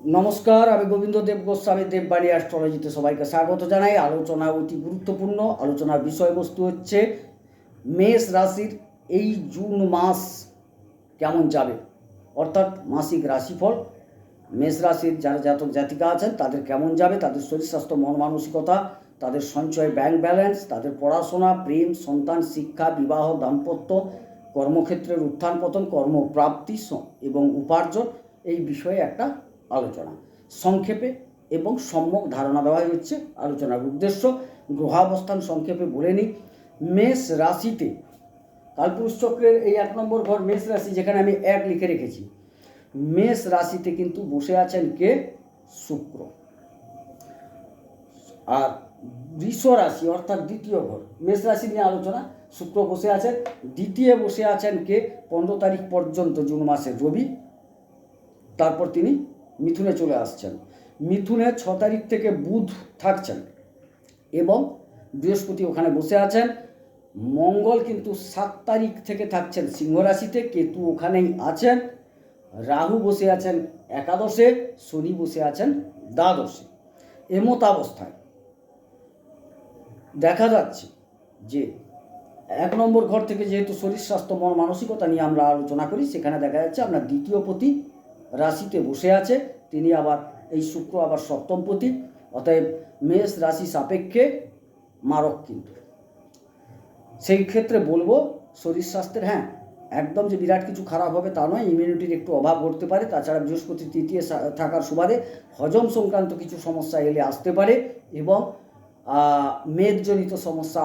নমস্কার, আমি গোবিন্দ দেব গোস্বামী দেববাণী অ্যাস্ট্রোলজিতে সবাইকে স্বাগত জানাই। আলোচনা অতি গুরুত্বপূর্ণ। আলোচনার বিষয়বস্তু হচ্ছে, মেষ রাশির এই জুন মাস কেমন যাবে? অর্থাৎ মাসিক রাশিফল। মেষ রাশির যারা জাতক জাতিকা আছেন, তাদের কেমন যাবে? তাদের শরীর স্বাস্থ্য, মন মানসিকতা, তাদের সঞ্চয় ব্যাংক ব্যালেন্স তাদের পড়াশোনা, প্রেম, সন্তান, শিক্ষা, বিবাহ, দাম্পত্য, কর্মক্ষেত্রের উত্থান পতন কর্মপ্রাপ্তি এবং উপার্জন, এই বিষয়ে একটা আলোচনা। সংক্ষেপে এবং সম্যক ধারণা দেওয়াই হচ্ছে আলোচনার উদ্দেশ্য। গ্রহাবস্থান সংক্ষেপে বলে নিই, মেষ রাশিতে কালপুরুষ চক্রের এই এক নম্বর ঘর মেষ রাশি, যেখানে আমি এক লিখে রেখেছি। মেষ রাশিতে কিন্তু বসে আছেন কে? শুক্র। আর বৃষ রাশি, অর্থাৎ দ্বিতীয় ঘর, মেষ রাশি নিয়ে আলোচনা, শুক্র বসে আছেন। দ্বিতীয় বসে আছেন কে? পনেরো তারিখ পর্যন্ত, জুন মাসে রবি। তারপর তিনি মিথুনে চলে আসছেন। মিথুনে ছ তারিখ থেকে বুধ থাকছেন এবং বৃহস্পতি ওখানে বসে আছেন। মঙ্গল কিন্তু সাত তারিখ থেকে থাকছেন সিংহ রাশিতে কেতু ওখানেই আছেন। রাহু বসে আছেন একাদশে, শনি বসে আছেন দ্বাদশে। এমতাবস্থায় দেখা যাচ্ছে যে এক নম্বর ঘর থেকে যেহেতু শরীর স্বাস্থ্য, মন মানসিকতা নিয়ে আমরা আলোচনা করি, সেখানে দেখা যাচ্ছে আপনার দ্বিতীয় পতি রাশিতে বসে আছে, তিনি আবার এই শুক্র আবার সপ্তম পতি অতএব মেষ রাশি সাপেক্ষে মারক কিন্তু। সেই ক্ষেত্রে বলব, শরীর স্বাস্থ্যের হ্যাঁ একদম যে বিরাট কিছু খারাপ হবে তা নয় ইমিউনিটির একটু অভাব ঘটতে পারে, তাছাড়া বৃহস্পতি তৃতীয় থাকার সুবাদে হজম সংক্রান্ত কিছু সমস্যা এলে আসতে পারে এবং মেদজনিত সমস্যা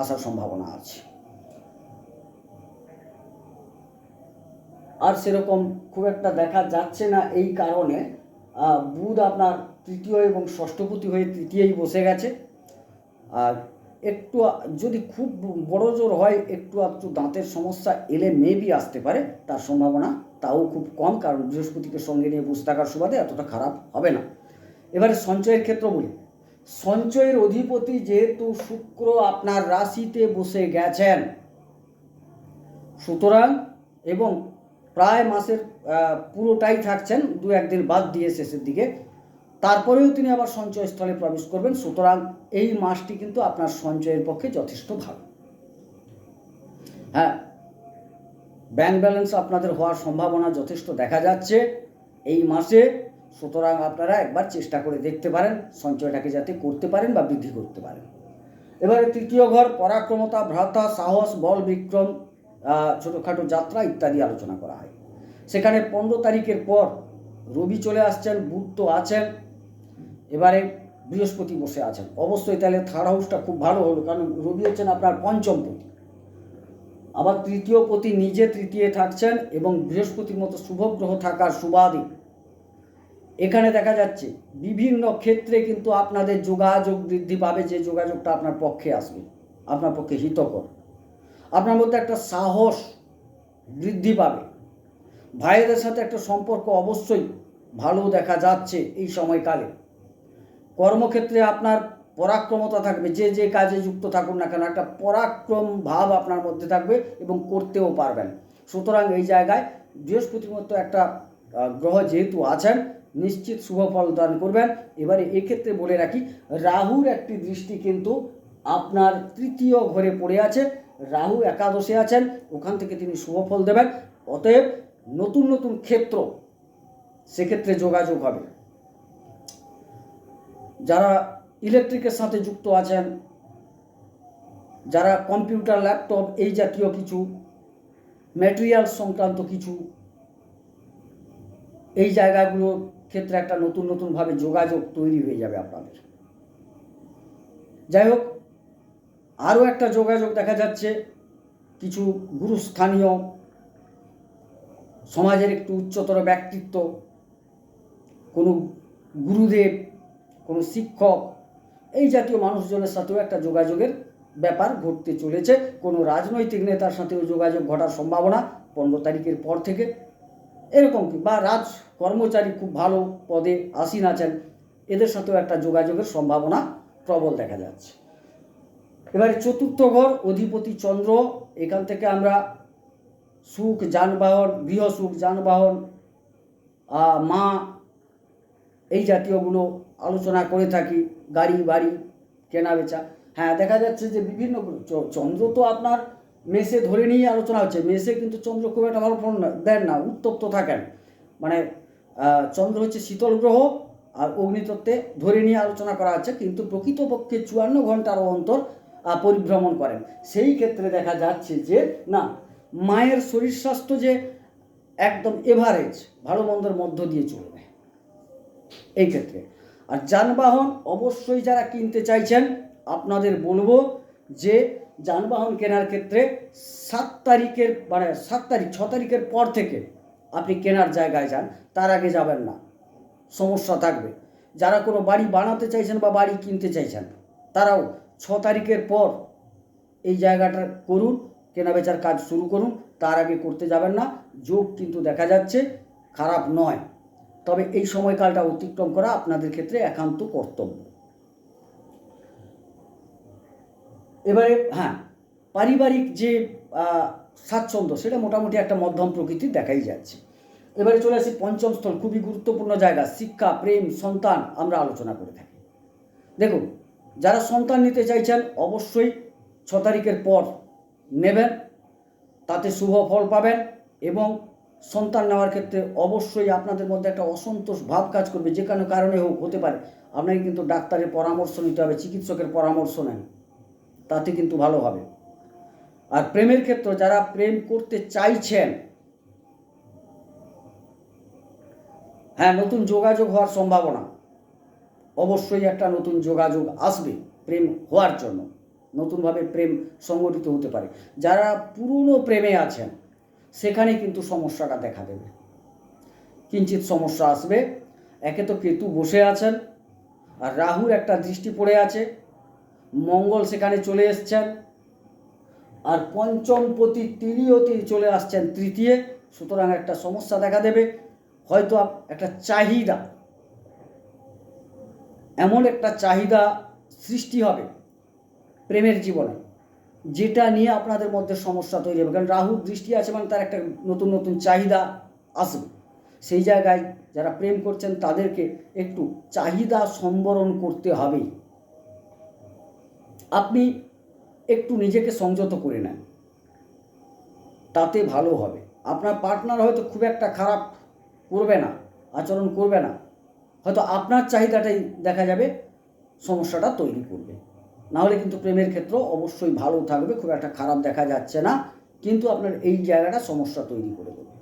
আসার সম্ভাবনা আছে। আর সেরকম খুব একটা দেখা যাচ্ছে না এই কারণে বুধ আপনার তৃতীয় এবং ষষ্ঠপতি হয়ে তৃতীয়ই বসে গেছে। আর একটু, যদি খুব বড় জোর হয়, একটু একটু দাঁতের সমস্যা এলে মেবি আসতে পারে, তার সম্ভাবনা তাও খুব কম, কারণ বৃহস্পতিকে সঙ্গে নিয়ে বসে থাকার সুবাদে এতটা খারাপ হবে না। এবারে সঞ্চয়ের ক্ষেত্র বলি। সঞ্চয়ের অধিপতি যেহেতু শুক্র আপনার রাশিতে বসে গেছেন, সুতরাং এবং প্রায় মাসের পুরোটাই থাকছেন, দু একদিন বাদ দিয়ে শেষের দিকে। তারপরেও তিনি আবার সঞ্চয় স্থলে প্রবেশ করবেন। সুতরাং এই মাসটি কিন্তু আপনার সঞ্চয়ের পক্ষে যথেষ্ট ভালো। হ্যাঁ ব্যাংক ব্যালেন্স আপনাদের হওয়ার সম্ভাবনা যথেষ্ট দেখা যাচ্ছে এই মাসে। সুতরাং আপনারা একবার চেষ্টা করে দেখতে পারেন, সঞ্চয়টাকে যাতে করতে পারেন বা বৃদ্ধি করতে পারেন। এবারে তৃতীয় ঘর, পরাক্রমতা, ভ্রাতা, সাহস, বল, বিক্রম ছোটোখাটো যাত্রা ইত্যাদি আলোচনা করা হয়। সেখানে পনেরো তারিখের পর রবি চলে আসছেন, বুধ তো আছেন, এবারে বৃহস্পতি বসে আছেন। অবশ্যই তাহলে থার্ড হাউসটা খুব ভালো হলো, কারণ রবি হচ্ছেন আপনার পঞ্চম পতি। আবার তৃতীয় পতি নিজে তৃতীয় থাকছেন এবং বৃহস্পতির মতো শুভ গ্রহ থাকার সুবাদে এখানে দেখা যাচ্ছে বিভিন্ন ক্ষেত্রে কিন্তু আপনাদের যোগাযোগ বৃদ্ধি পাবে, যে যোগাযোগটা আপনার পক্ষে আসবে, আপনার পক্ষে হিতকর। আপনার মধ্যে একটা সাহস বৃদ্ধি পাবে। ভাইদের সাথে একটা সম্পর্ক অবশ্যই ভালো দেখা যাচ্ছে এই সময়কালে। কর্মক্ষেত্রে আপনার পরাক্রমতা থাকবে, যে যে কাজে যুক্ত থাকুন না কেন, একটা পরাক্রম ভাব আপনার মধ্যে থাকবে এবং করতেও পারবেন। সুতরাং এই জায়গায় বৃহস্পতির মতো একটা গ্রহ যেহেতু আছেন, নিশ্চিত শুভ ফল দান করবেন। এবারে এক্ষেত্রে বলে রাখি, রাহুর একটি দৃষ্টি কিন্তু আপনার তৃতীয় ঘরে পড়ে আছে। রাহু একাদশে আছেন, ওখান থেকে তিনি শুভ ফল দেবেন। অতএব নতুন নতুন ক্ষেত্র সেক্ষেত্রে যোগাযোগ হবে। যারা ইলেকট্রিকের সাথে যুক্ত আছেন, যারা কম্পিউটার, ল্যাপটপ এই জাতীয় কিছু ম্যাটেরিয়াল সংক্রান্ত কিছু, এই জায়গাগুলোর ক্ষেত্রে একটা নতুন নতুনভাবে যোগাযোগ তৈরি হয়ে যাবে আপনাদের। যাই হোক আরও একটা যোগাযোগ দেখা যাচ্ছে। কিছু গুরুস্থানীয় সমাজের একটু উচ্চতর ব্যক্তিত্ব, কোনো গুরুদেব, কোনো শিক্ষক, এই জাতীয় মানুষজনের সাথেও একটা যোগাযোগের ব্যাপার ঘটতে চলেছে। কোনো রাজনৈতিক নেতার সাথেও যোগাযোগ ঘটার সম্ভাবনা পনেরো তারিখের পর থেকে। এরকম কি? বা রাজ কর্মচারী খুব ভালো পদে আসীন আছেন, এদের সাথেও একটা যোগাযোগের সম্ভাবনা প্রবল দেখা যাচ্ছে। এবারে চতুর্থ ঘর, অধিপতি চন্দ্র, এখান থেকে আমরা সুখ, যানবাহন, গৃহ সুখ, যানবাহন মা, এই জাতীয়গুলো আলোচনা করে থাকি, গাড়ি, বাড়ি কেনা বেচা হ্যাঁ দেখা যাচ্ছে যে বিভিন্ন চন্দ্র তো আপনার মেসে ধরে নিয়ে আলোচনা হচ্ছে। মেসে কিন্তু চন্দ্র খুব একটা ভালো ফল দেন না, উত্তপ্ত থাকেন। মানে চন্দ্র হচ্ছে শীতল গ্রহ, আর অগ্নিতত্ত্বে ধরে নিয়ে আলোচনা করা হচ্ছে কিন্তু প্রকৃতপক্ষে চুয়ান্ন ঘণ্টার অন্তর পরিভ্রমণ করেন। সেই ক্ষেত্রে দেখা যাচ্ছে যে, না, মায়ের শরীর স্বাস্থ্য যে একদম এভারেজ ভালো মন্দের মধ্য দিয়ে চলবে। এই ক্ষেত্রে। আর যানবাহন অবশ্যই যারা কিনতে চাইছেন, আপনাদের বলব যে, যানবাহন কেনার ক্ষেত্রে সাত তারিখের মানে সাত তারিখ, ছ তারিখের পর থেকে আপনি কেনার জায়গায় যান। তার আগে যাবেন না। সমস্যা থাকবে। যারা কোনো বাড়ি বানাতে চাইছেন বা বাড়ি কিনতে চাইছেন, তারাও ছ তারিখের পর এই জায়গাটা করুন কেনাবেচার কাজ শুরু করুন, তার আগে করতে যাবেন না, যোগ কিন্তু দেখা যাচ্ছে, খারাপ নয়। তবে এই সময়কালটা অতিক্রম করা আপনাদের ক্ষেত্রে একান্ত কর্তব্য। এবারে হ্যাঁ পারিবারিক যে স্বাচ্ছন্দ্য, সেটা মোটামুটি একটা মধ্যম প্রকৃতির দেখাই যাচ্ছে। এবারে চলে আসি পঞ্চম স্থল খুবই গুরুত্বপূর্ণ জায়গা, শিক্ষা, প্রেম, সন্তান, আমরা আলোচনা করে থাকি। দেখুন যারা সন্তান নিতে চাইছেন, অবশ্যই ছ তারিখের পর নেবেন। তাতে শুভ ফল পাবেন এবং সন্তান নেওয়ার ক্ষেত্রে অবশ্যই আপনাদের মধ্যে একটা অসন্তোষ ভাব কাজ করবে, যে কোনো কারণে হোক, হতে পারে। আপনাকে কিন্তু ডাক্তারের পরামর্শ নিতে হবে, চিকিৎসকের পরামর্শ নেন। তাতে কিন্তু ভালো হবে। আর প্রেমের ক্ষেত্রে, যারা প্রেম করতে চাইছেন হ্যাঁ নতুন যোগাযোগ হওয়ার সম্ভাবনা। অবশ্যই একটা নতুন যোগাযোগ আসবে প্রেম হওয়ার জন্য। নতুনভাবে প্রেম সংগঠিত হতে পারে। যারা পুরনো প্রেমে আছেন, সেখানে কিন্তু সমস্যাটা দেখা দেবে। কিঞ্চিত সমস্যা আসবে, একে তো কেতু বসে আছেন, আর রাহুর একটা দৃষ্টি পড়ে আছে, মঙ্গল সেখানে চলে এসছেন, আর পঞ্চম পতি তিনিও তিনি চলে আসছেন তৃতীয়, সুতরাং একটা সমস্যা দেখা দেবে। হয়তো একটা চাহিদা এমন একটা চাহিদা সৃষ্টি হবে প্রেমের জীবনে, যেটা নিয়ে আপনাদের মধ্যে সমস্যা তৈরি হবে। কারণ রাহুর দৃষ্টি আছে মানে তার একটা নতুন নতুন চাহিদা আসবে। সেই জায়গায় যারা প্রেম করছেন, তাদেরকে একটু চাহিদা সম্বরণ করতে হবে। আপনি একটু নিজেকে সংযত করে নেন। তাতে ভালো হবে। আপনার পার্টনার হয়তো খুব একটা খারাপ করবে না, আচরণ করবে না। হয়তো আপনার চাহিদাটাই দেখা যাবে, সমস্যাটা তৈরি করবে। না হলে কিন্তু প্রেমের ক্ষেত্র অবশ্যই ভালো থাকবে, খুব একটা খারাপ দেখা যাচ্ছে না, কিন্তু আপনার এই জায়গাটা সমস্যা তৈরি করে দেবে।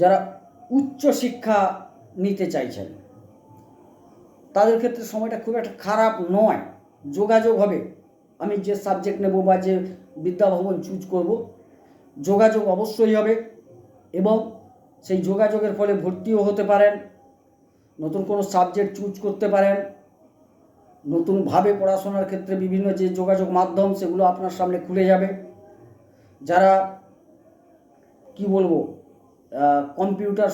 যারা উচ্চ শিক্ষা নিতে চাইছেন, তাদের ক্ষেত্রে সময়টা খুব একটা খারাপ নয়, যোগাযোগ হবে। আমি যে সাবজেক্ট নেব বা যে বিদ্যাভবন চুজ করব, যোগাযোগ অবশ্যই হবে এবং সেই যোগাযোগের ফলে ভর্তিও হতে পারেন, নতুন কোনো সাবজেক্ট চুজ করতে পারেন, নতুনভাবে পড়াশোনার ক্ষেত্রে বিভিন্ন যে যোগাযোগ মাধ্যম, সেগুলো আপনার সামনে খুলে যাবে। যারা, কি বলব কম্পিউটার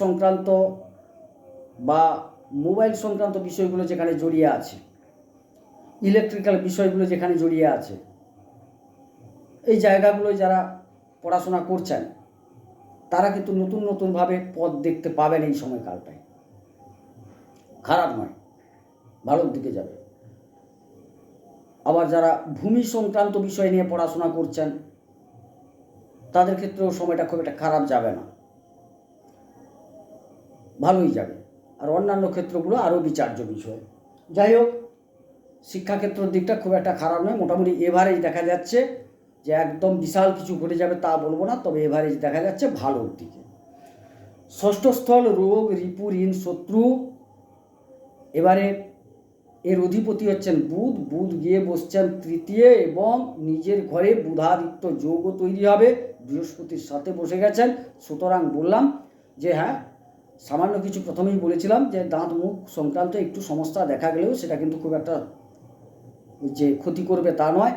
সংক্রান্ত বা মোবাইল সংক্রান্ত বিষয়গুলো যেখানে জড়িয়ে আছে ইলেকট্রিক্যাল বিষয়গুলো যেখানে জড়িয়ে আছে, এই জায়গাগুলো যারা পড়াশোনা করছেন তারা কিন্তু নতুন নতুনভাবে পথ দেখতে পাবেন এই সময়কালটায়। খারাপ নয়, ভালোর দিকে যাবে। আবার যারা ভূমি সংক্রান্ত বিষয় নিয়ে পড়াশোনা করছেন, তাদের ক্ষেত্রেও সময়টা খুব একটা খারাপ যাবে না। ভালোই যাবে। আর অন্যান্য ক্ষেত্রগুলো আরও বিচার্য বিষয়। যাই হোক, শিক্ষাক্ষেত্রের দিকটা খুব একটা খারাপ নয়, মোটামুটি এভারেজ দেখা যাচ্ছে। যে একদম বিশাল কিছু ঘটে যাবে তা বলব না, তবে এভারেজ দেখা যাচ্ছে ভালোর দিকে। ষষ্ঠ স্থল রোগ, রিপু, ঋণ, শত্রু। এবারে এর অধিপতি হচ্ছেন বুধ। বুধ গিয়ে বসছেন তৃতীয় এবং নিজের ঘরে বুধাদিত্য যোগও তৈরি হবে। বৃহস্পতির সাথে বসে গেছেন। সুতরাং বললাম যে হ্যাঁ সামান্য কিছু প্রথমেই বলেছিলাম যে দাঁত, মুখ সংক্রান্ত একটু সমস্যা দেখা গেলেও সেটা কিন্তু খুব একটা যে ক্ষতি করবে তা নয়।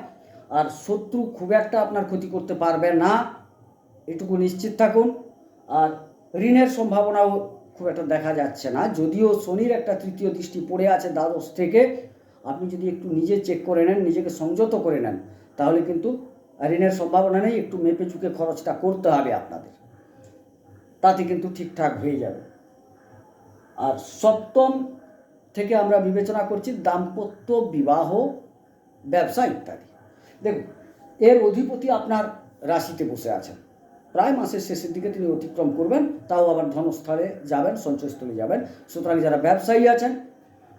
আর শত্রু খুব একটা আপনার ক্ষতি করতে পারবে না। এটুকু নিশ্চিত থাকুন। আর ঋণের সম্ভাবনাও খুব একটা দেখা যাচ্ছে না। যদিও শনির একটা তৃতীয় দৃষ্টি পড়ে আছে দ্বাদশ থেকে, আপনি যদি একটু নিজে চেক করে নেন, নিজেকে সংযত করে নেন, তাহলে কিন্তু ঋণের সম্ভাবনা নেই, একটু মেপে চুকে খরচটা করতে হবে আপনাদের। তাতে কিন্তু ঠিকঠাক হয়ে যাবে। আর সপ্তম থেকে আমরা বিবেচনা করছি দাম্পত্য বিবাহ, ব্যবসা ইত্যাদি। দেখুন, এর অধিপতি আপনার রাশিতে বসে আছেন। প্রায় মাসের শেষের দিকে তিনি অতিক্রম করবেন, তাও আবার ধনস্থলে যাবেন, সঞ্চয়স্থলে যাবেন। সুতরাং যারা ব্যবসায়ী আছেন,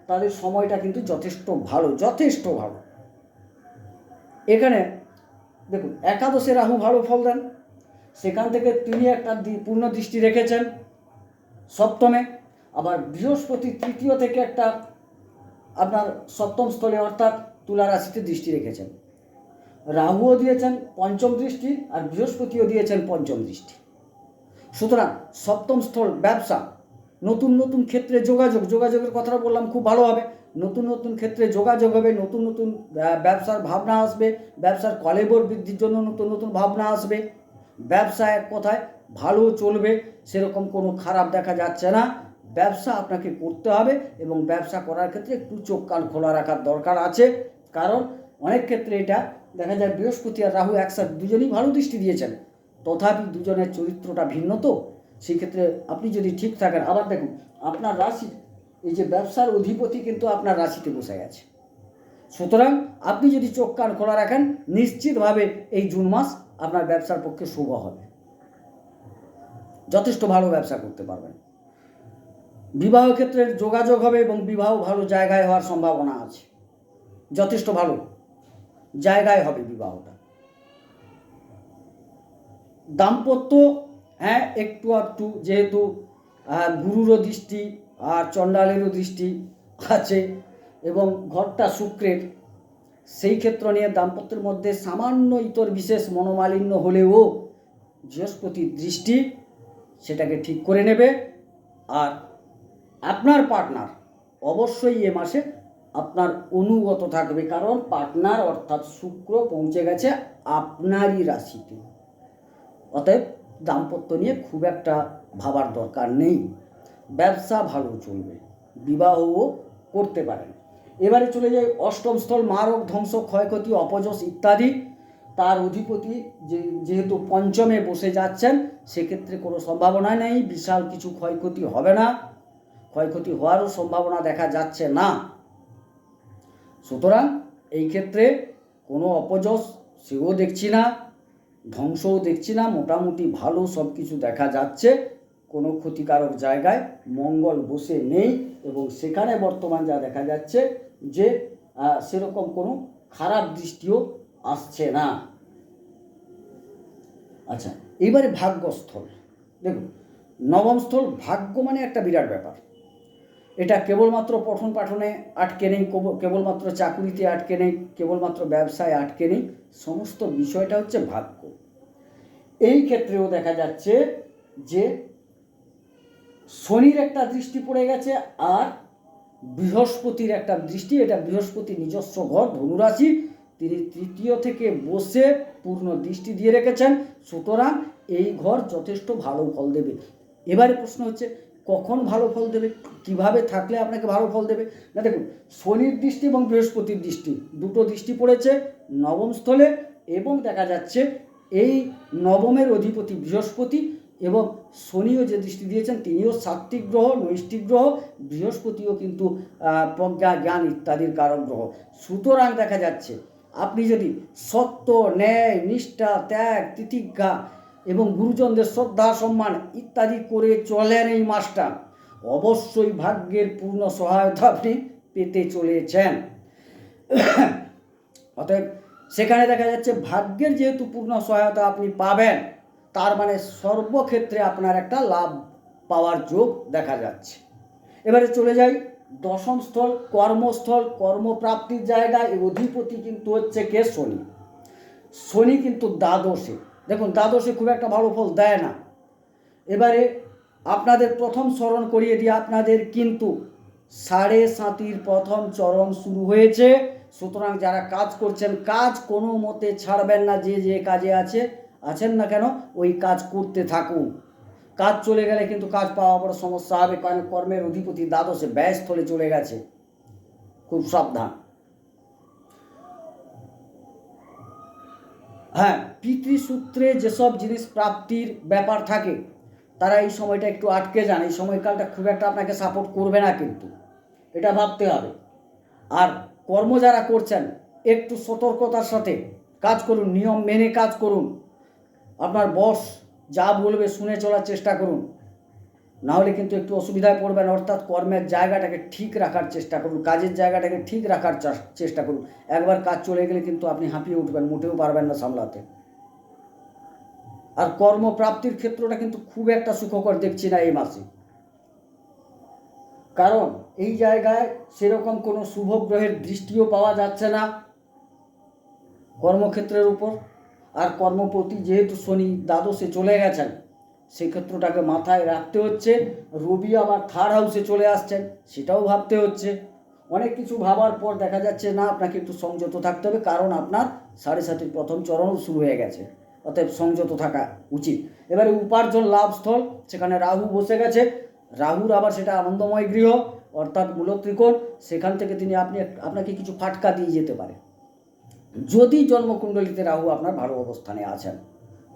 তাদের সময়টা কিন্তু যথেষ্ট ভালো যথেষ্ট ভালো। এখানে দেখুন, একাদশে রাহু ভালো ফল দেন। সেখান থেকে তিনি একটা পূর্ণ দৃষ্টি রেখেছেন সপ্তমে। আবার বৃহস্পতি তৃতীয় থেকে একটা আপনার সপ্তম স্থলে অর্থাৎ তুলা রাশিতে দৃষ্টি রেখেছেন। রাহুও দিয়েছেন পঞ্চম দৃষ্টি আর বৃহস্পতিও দিয়েছেন পঞ্চম দৃষ্টি। সুতরাং সপ্তম স্থল ব্যবসা, নতুন নতুন ক্ষেত্রে যোগাযোগ, যোগাযোগের কথা বললাম, খুব ভালো হবে। নতুন নতুন ক্ষেত্রে যোগাযোগ হবে, নতুন নতুন ব্যবসার ভাবনা আসবে, ব্যবসার কলেবর বৃদ্ধির জন্য নতুন নতুন ভাবনা আসবে। ব্যবসা এক কথায় ভালো চলবে, সেরকম কোনো খারাপ দেখা যাচ্ছে না। ব্যবসা আপনাকে করতে হবে এবং ব্যবসা করার ক্ষেত্রে একটু চোখ কান খোলা রাখার দরকার আছে। কারণ অনেক ক্ষেত্রে এটা দেখা যায় বৃহস্পতি আর রাহু একসাথে দুজনেই ভালো দৃষ্টি দিয়েছেন। তথাপি দুজনের চরিত্রটা ভিন্ন তো। সেই ক্ষেত্রে আপনি যদি ঠিক থাকেন, আবার দেখুন, আপনার রাশি এই যে ব্যবসার অধিপতি কিন্তু আপনার রাশিতে বসে গেছে। সুতরাং আপনি যদি চোখ কান খোলা রাখেন, নিশ্চিতভাবে এই জুন মাস আপনার ব্যবসার পক্ষে শুভ হবে। যথেষ্ট ভালো ব্যবসা করতে পারবেন। বিবাহ ক্ষেত্রে যোগাযোগ হবে এবং বিবাহ ভালো জায়গায় হওয়ার সম্ভাবনা আছে। যথেষ্ট ভালো। জায়গায় হবে বিবাহটা। দাম্পত্য হ্যাঁ একটু একটু যেহেতু গুরুরও দৃষ্টি আর চণ্ডালেরও দৃষ্টি আছে এবং ঘরটা শুক্রের, সেই ক্ষেত্র নিয়ে দাম্পত্যের মধ্যে সামান্য ইতর বিশেষ মনোমালিন্য হলেও বৃহস্পতির দৃষ্টি সেটাকে ঠিক করে নেবে। আর আপনার পার্টনার অবশ্যই এ মাসে আপনার অনুগত থাকবে, কারণ পার্টনার অর্থাৎ শুক্র পৌঁছে গেছে আপনারই রাশিতে। অতএব দাম্পত্য নিয়ে খুব একটা ভাবার দরকার নেই। ব্যবসা ভালো চলবে, বিবাহও করতে পারেন। এবারে চলে যাই অষ্টম স্থল, মারক, ধ্বংস, ক্ষয়ক্ষতি, অপযশ ইত্যাদি। তার অধিপতি যে, যেহেতু পঞ্চমে বসে যাচ্ছেন, সেক্ষেত্রে কোনো সম্ভাবনা নেই, বিশাল কিছু ক্ষয়ক্ষতি হবে না। ক্ষয়ক্ষতি হওয়ারও সম্ভাবনা দেখা যাচ্ছে না। সুতরাং এই ক্ষেত্রে কোনো অপযশ, সেও দেখছি না, ধ্বংসও দেখছি না, মোটামুটি ভালো সব কিছু দেখা যাচ্ছে। কোনো ক্ষতিকারক জায়গায় মঙ্গল বসে নেই এবং সেখানে বর্তমান যা দেখা যাচ্ছে যে সেরকম কোনো খারাপ দৃষ্টিও আসছে না। আচ্ছা এবারে ভাগ্যস্থল। দেখুন, নবম স্থল ভাগ্য মানে একটা বিরাট ব্যাপার। এটা কেবলমাত্র পঠন পাঠনে আটকে নেই কেবলমাত্র চাকুরিতে আটকে নেই, কেবলমাত্র ব্যবসায় আটকে নেই, সমস্ত বিষয়টা হচ্ছে ভাগ্য। এই ক্ষেত্রেও দেখা যাচ্ছে যে শনির একটা দৃষ্টি পড়ে গেছে আর বৃহস্পতির একটা দৃষ্টি, এটা বৃহস্পতি নিজস্ব ঘর, ধনুরাশি, তিনি তৃতীয় থেকে বসে পূর্ণ দৃষ্টি দিয়ে রেখেছেন, সুতরাং এই ঘর যথেষ্ট ভালো ফল দেবে। এবারে প্রশ্ন হচ্ছে কখন ভালো ফল দেবে? কীভাবে থাকলে আপনাকে ভালো ফল দেবে? না, দেখুন, শনির দৃষ্টি এবং বৃহস্পতির দৃষ্টি দুটো দৃষ্টি পড়েছে নবম স্থলে এবং দেখা যাচ্ছে এই নবমের অধিপতি বৃহস্পতি এবং শনিও যে দৃষ্টি দিয়েছেন তিনিও সাত্বিক গ্রহ, নৈষ্ঠিক গ্রহ, বৃহস্পতিও কিন্তু প্রজ্ঞা, জ্ঞান ইত্যাদির কারক গ্রহ। সুতরাং দেখা যাচ্ছে, আপনি যদি সত্য, ন্যায়, নিষ্ঠা, ত্যাগ তিতিজ্ঞা এবং গুরুজনদের শ্রদ্ধা, সম্মান ইত্যাদি করে চলেন এই মাসটা। অবশ্যই ভাগ্যের পূর্ণ সহায়তা আপনি পেতে চলেছেন। অতএব সেখানে দেখা যাচ্ছে ভাগ্যের যেহেতু পূর্ণ সহায়তা আপনি পাবেন, তার মানে সর্বক্ষেত্রে আপনার একটা লাভ পাওয়ার যোগ দেখা যাচ্ছে। এবারে চলে যাই দশম স্থল, কর্মস্থল, কর্মপ্রাপ্তির জায়গায় অধিপতি কিন্তু হচ্ছে কে? শনি। শনি কিন্তু দ্বাদশে। দেখুন, দ্বাদশে খুব একটা ভালো ফল দেয় না। এবারে আপনাদের প্রথম স্মরণ করিয়ে দিয়ে আপনাদের কিন্তু সাড়ে সাতির প্রথম চরণ শুরু হয়েছে। সুতরাং যারা কাজ করছেন, কাজ কোনো মতে ছাড়বেন না, যে যে কাজে আছে, আছেন না কেন, ওই কাজ করতে থাকুন। কাজ চলে গেলে কিন্তু কাজ পাওয়া বড় সমস্যা হবে, কারণ কর্মের অধিপতি দ্বাদশে ব্যয়স্থলে চলে গেছে। খুব সাবধান। হ্যাঁ পিতৃসূত্রে যেসব জিনিস প্রাপ্তির ব্যাপার থাকে, তারা এই সময়টা একটু আটকে যান। এই সময়কালটা খুব একটা আপনাকে সাপোর্ট করবে না কিন্তু। এটা ভাবতে হবে। আর কর্ম যারা করছেন, একটু সতর্কতার সাথে কাজ করুন, নিয়ম মেনে কাজ করুন। আপনার বস যা বলবে শুনে চলার চেষ্টা করুন। না হলে কিন্তু একটু অসুবিধায় পড়বেন, অর্থাৎ কর্মের জায়গাটাকে ঠিক রাখার চেষ্টা করুন, কাজের জায়গাটাকে ঠিক রাখার চেষ্টা করুন। একবার কাজ চলে গেলে কিন্তু আপনি হাঁপিয়ে উঠবেন, মোটেও পারবেন না সামলাতে। আর কর্মপ্রাপ্তির ক্ষেত্রটা কিন্তু খুব একটা সুখকর দেখছি না এই মাসে। কারণ এই জায়গায় সেরকম কোনো শুভ গ্রহের দৃষ্টিও পাওয়া যাচ্ছে না কর্মক্ষেত্রের উপর। আর কর্মপতি যেহেতু শনি, দ্বাদশে চলে গেছেন সেই ক্ষেত্রটাকে মাথায় রাখতে হচ্ছে। রবি আবার থার্ড হাউসে চলে আসছেন, সেটাও ভাবতে হচ্ছে। অনেক কিছু ভাবার পর দেখা যাচ্ছে, না, আপনাকে একটু সংযত থাকতে হবে, কারণ আপনার সাড়ে সাতির প্রথম চরণও শুরু হয়ে গেছে। অতএব সংযত থাকা উচিত। এবারে উপার্জন লাভস্থল সেখানে রাহু বসে গেছে। রাহুর আবার সেটা আনন্দময় গৃহ, অর্থাৎ মূল ত্রিকোণ সেখান থেকে তিনি আপনি আপনাকে কিছু ফাটকা দিয়ে যেতে পারে। যদি জন্মকুণ্ডলিতে রাহু আপনার ভালো অবস্থানে আছেন,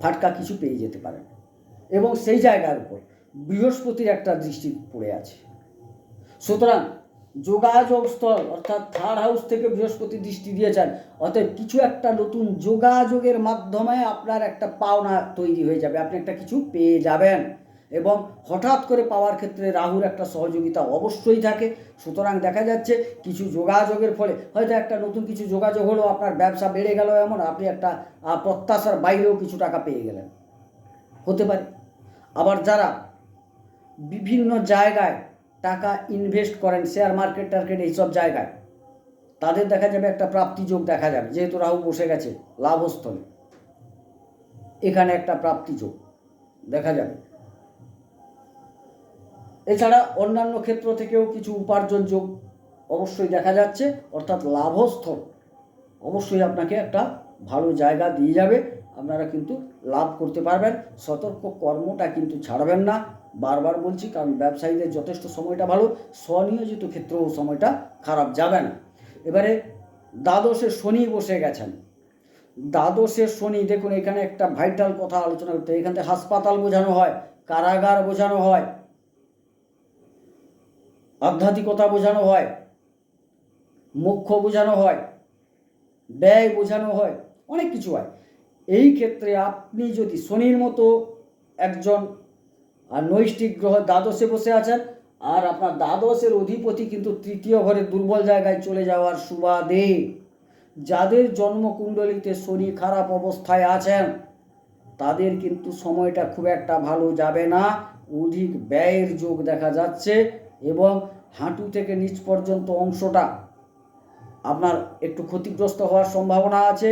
ফাটকা কিছু পেয়ে যেতে পারেন। এবং সেই জায়গার উপর বৃহস্পতির একটা দৃষ্টি পড়ে আছে। সুতরাং যোগাযোগ স্থল অর্থাৎ থার্ড হাউস থেকে বৃহস্পতি দৃষ্টি দিয়েছেন, অতএব কিছু একটা নতুন যোগাযোগের মাধ্যমে আপনার একটা পাওনা তৈরি হয়ে যাবে, আপনি একটা কিছু পেয়ে যাবেন। এবং হঠাৎ করে পাওয়ার ক্ষেত্রে রাহুর একটা সহযোগিতা অবশ্যই থাকে। সুতরাং দেখা যাচ্ছে কিছু যোগাযোগের ফলে হয়তো একটা নতুন কিছু যোগাযোগ হলো, আপনার ব্যবসা বেড়ে গেল এমন, আপনি একটা প্রত্যাশার বাইরেও কিছু টাকা পেয়ে গেলেন। হতে পারে। আবার যারা বিভিন্ন জায়গায় টাকা ইনভেস্ট করেন শেয়ার মার্কেট টার্কেট এইসব জায়গায়, তাদের দেখা যাবে একটা প্রাপ্তি যোগ দেখা যাবে। যেহেতু রাহু বসে গেছে, লাভস্থলে। এখানে একটা প্রাপ্তি যোগ দেখা যাবে। এছাড়া অন্যান্য ক্ষেত্র থেকেও কিছু উপার্জন যোগ অবশ্যই দেখা যাচ্ছে, অর্থাৎ লাভস্থল অবশ্যই আপনাকে একটা ভালো জায়গা দিয়ে যাবে। আপনারা কিন্তু লাভ করতে পারবেন। সতর্ক কর্মটা কিন্তু ছাড়বেন না। বারবার বলছি, কারণ ব্যবসায়ীদের যথেষ্ট সময়টা ভালো, স্বনিয়োজিত ক্ষেত্রেও সময়টা খারাপ যাবে না। এবারে দ্বাদশে শনি বসে গেছেন। দ্বাদশের শনি, দেখুন, এখানে একটা ভাইটাল কথা আলোচনা করতে, এখান থেকে হাসপাতাল বোঝানো হয়, কারাগার বোঝানো হয়, আধ্যাত্মিকতা বোঝানো হয়, মোক্ষ বোঝানো হয়, ব্যয় বোঝানো হয়, অনেক কিছু হয়। এই ক্ষেত্রে আপনি যদি শনির মতো একজন, আর নৈষ্টিক গ্রহ দ্বাদশে বসে আছেন, আর আপনার দ্বাদশের অধিপতি কিন্তু তৃতীয় ঘরে দুর্বল জায়গায় চলে যাওয়ার সুবাদে যাদের জন্মকুণ্ডলিতে শনি খারাপ অবস্থায় আছেন, তাদের কিন্তু সময়টা খুব একটা ভালো যাবে না। অধিক ব্যয়ের যোগ দেখা যাচ্ছে এবং হাঁটু থেকে নিচ পর্যন্ত অংশটা আপনার একটু ক্ষতিগ্রস্ত হওয়ার সম্ভাবনা আছে।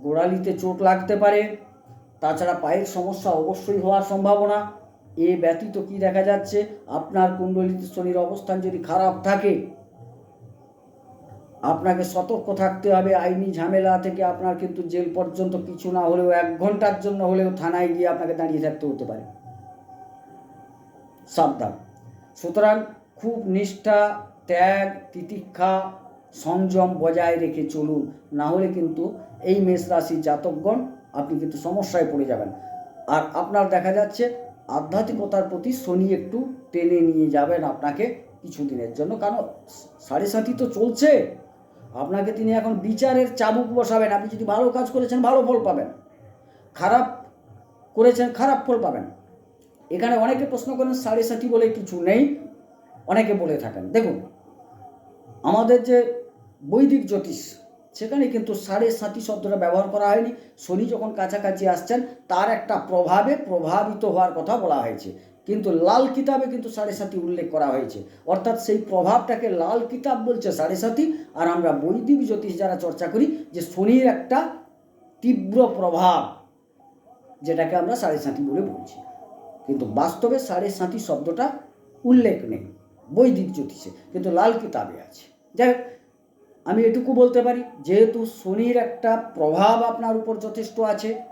গোড়ালিতে চোট লাগতে পারে, তাছাড়া পায়ের সমস্যা অবশ্যই হওয়ার সম্ভাবনা। এ ব্যতীত কি দেখা যাচ্ছে? আপনার কুণ্ডলিতে শনির অবস্থান যদি খারাপ থাকে, আপনাকে সতর্ক থাকতে হবে। আইনি ঝামেলা থেকে আপনার কিন্তু জেল পর্যন্ত কিছু না হলেও এক ঘণ্টার জন্য হলেও থানায় গিয়ে আপনাকে দাঁড়িয়ে থাকতে হতে পারে। সাবধান। সুতরাং খুব নিষ্ঠা, ত্যাগ, তিতিক্ষা সংযম বজায় রেখে চলুন। না হলে কিন্তু এই মেষ রাশির জাতকগণ আপনি কিন্তু সমস্যায় পড়ে যাবেন। আর আপনার দেখা যাচ্ছে আধ্যাত্মিকতার প্রতি শনি একটু টেনে নিয়ে যাবেন আপনাকে কিছুদিনের জন্য। কারণ সাড়ে সাথী তো চলছে। আপনাকে তিনি এখন বিচারের চাবুক বসাবেন। আপনি যদি ভালো কাজ করেছেন, ভালো ফল পাবেন। খারাপ করেছেন, খারাপ ফল পাবেন। এখানে অনেকে প্রশ্ন করেন, সাড়ে সাথী বলে কিছু নেই। অনেকে বলে থাকেন। দেখুন, আমাদের যে বৈদিক জ্যোতিষ। সেখানে কিন্তু সাড়ে সাথী শব্দটা ব্যবহার করা হয়নি। শনি যখন কাছাকাছি আসছেন তার একটা প্রভাবে প্রভাবিত হওয়ার কথা বলা হয়েছে। কিন্তু লাল কিতাবে কিন্তু সাড়ে সাথী উল্লেখ করা হয়েছে। অর্থাৎ সেই প্রভাবটাকে লাল কিতাব বলছে সাড়ে সাথী আর আমরা বৈদিক জ্যোতিষ যারা চর্চা করি যে শনির একটা তীব্র প্রভাব যেটাকে আমরা সাড়ে সাথী বলে বলছি। কিন্তু বাস্তবে সাড়ে সাথী শব্দটা উল্লেখ নেই বৈদিক জ্যোতিষে কিন্তু লাল কিতাবে আছে। যাই হোক, আমি এটুকু বলতে পারি, যেহেতু শনির একটা প্রভাব আপনার উপর যথেষ্ট আছে,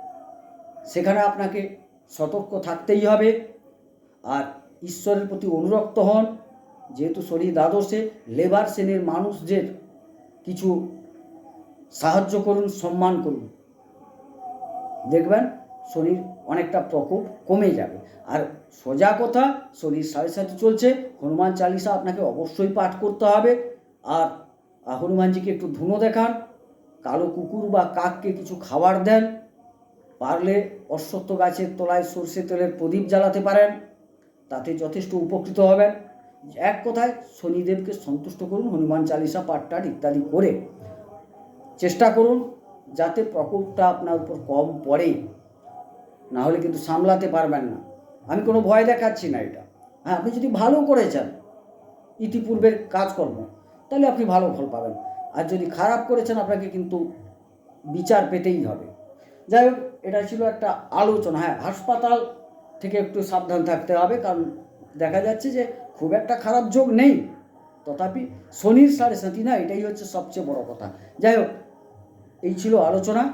সেখানে আপনাকে সতর্ক থাকতেই হবে। আর ঈশ্বরের প্রতি অনুরক্ত হন, যেহেতু শনি দ্বাদশে, লেবার শ্রেণির মানুষদের কিছু সাহায্য করুন, সম্মান করুন। দেখবেন, শনির অনেকটা প্রকোপ কমে যাবে। আর সোজা কথা, শনির সাড়ে সাথে চলছে, হনুমান চালিসা আপনাকে অবশ্যই পাঠ করতে হবে। আর হনুমানজিকে একটু ধুনো দেখান। কালো কুকুর বা কাককে কিছু খাবার দেন। পারলে অশ্বত্থ গাছের তলায় সর্ষে তেলের প্রদীপ জ্বালাতে পারেন। তাতে যথেষ্ট উপকৃত হবেন। এক কথায় শনিদেবকে সন্তুষ্ট করুন, হনুমান চালিসা পাঠ টাঠ ইত্যাদি করে চেষ্টা করুন, যাতে প্রকোপটা আপনার উপর কম পড়ে। না হলে কিন্তু সামলাতে পারবেন না। আমি কোনো ভয় দেখাচ্ছি না এটা। হ্যাঁ আপনি যদি ভালো করেছেন ইতিপূর্বের কাজকর্ম তাহলে আপনি ভালো ফল পাবেন। আর যদি খারাপ করেছেন, আপনাকে কিন্তু বিচার পেতেই হবে। যাই হোক এটা ছিল একটা আলোচনা। হ্যাঁ হাসপাতাল থেকে একটু সাবধান থাকতে হবে, কারণ দেখা যাচ্ছে যে খুব একটা খারাপ যোগ নেই। তথাপি শনির সাড়ে সাথী না, এটাই হচ্ছে সবচেয়ে বড় কথা। যাই হোক, এই ছিল আলোচনা।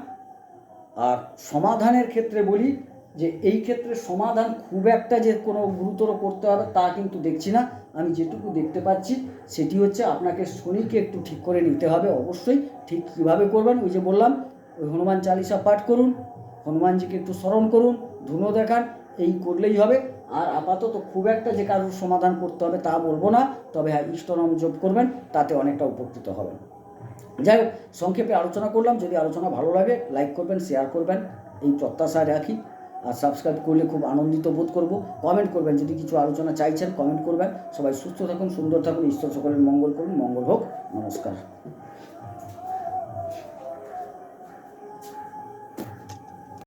আর সমাধানের ক্ষেত্রে বলি যে এই ক্ষেত্রে সমাধান খুব একটা যে কোনো গুরুতর করতে হবে তা কিন্তু দেখছি না। আমি যেটুকু দেখতে পাচ্ছি, সেটি হচ্ছে আপনাকে শনিকে একটু ঠিক করে নিতে হবে অবশ্যই। ঠিক কীভাবে করবেন? ওই যে বললাম, ওই হনুমান চালিসা পাঠ করুন, হনুমানজিকে একটু স্মরণ করুন, ধুনো দেখান, এই করলেই হবে। আর আপাতত খুব একটা যে কারোর সমাধান করতে হবে তা বলব না, তবে হ্যাঁ ইষ্টনাম যোগ করবেন, তাতে অনেকটা উপকৃত হবেন। যাই হোক, সংক্ষেপে আলোচনা করলাম। যদি আলোচনা ভালো লাগে, লাইক করবেন, শেয়ার করবেন, এই প্রত্যাশায় রাখি। আর সাবস্ক্রাইব করলে খুব আনন্দিত বোধ করব। কমেন্ট করবেন, যদি কিছু আলোচনা চাইছেন কমেন্ট করবেন। সবাই সুস্থ থাকুন, সুন্দর থাকুন, ঈশ্বর সকলের মঙ্গল করুন, মঙ্গল হোক। নমস্কার।